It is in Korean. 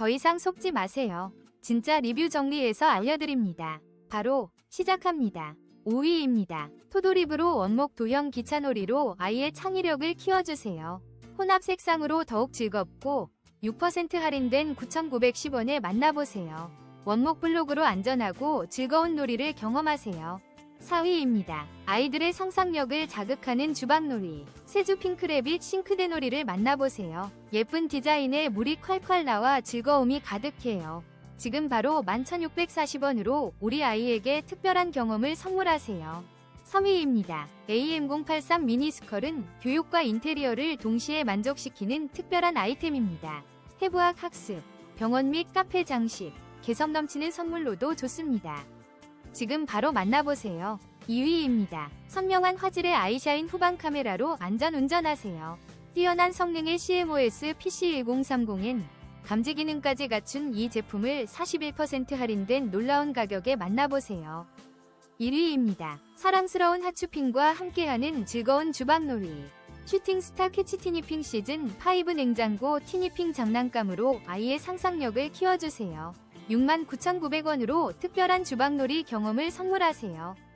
더 이상 속지 마세요. 진짜 리뷰 정리해서 알려드립니다. 바로 시작합니다. 5위입니다. 토도립으로 원목 도형 기차놀이로 아이의 창의력을 키워주세요. 혼합 색상으로 더욱 즐겁고 6% 할인된 9,910원에 만나보세요. 원목 블록으로 안전하고 즐거운 놀이를 경험하세요. 4위입니다. 아이들의 상상력을 자극하는 주방놀이. 세주 핑크래빗 싱크대 놀이를 만나보세요. 예쁜 디자인에 물이 콸콸 나와 즐거움이 가득해요. 지금 바로 11,640원으로 우리 아이에게 특별한 경험을 선물하세요. 3위입니다. AM083 미니스컬은 교육과 인테리어를 동시에 만족시키는 특별한 아이템입니다. 해부학 학습, 병원 및 카페 장식, 개성 넘치는 선물로도 좋습니다. 지금 바로 만나보세요. 2위입니다. 선명한 화질의 아이샤인 후방 카메라로 안전 운전하세요. 뛰어난 성능의 CMOS PC1030엔 감지 기능까지 갖춘 이 제품을 41% 할인된 놀라운 가격에 만나보세요. 1위입니다. 사랑스러운 하츄핑과 함께하는 즐거운 주방놀이. 슈팅스타 캐치 티니핑 시즌 5 냉장고 티니핑 장난감으로 아이의 상상력을 키워주세요. 69,900원으로 특별한 주방놀이 경험을 선물하세요.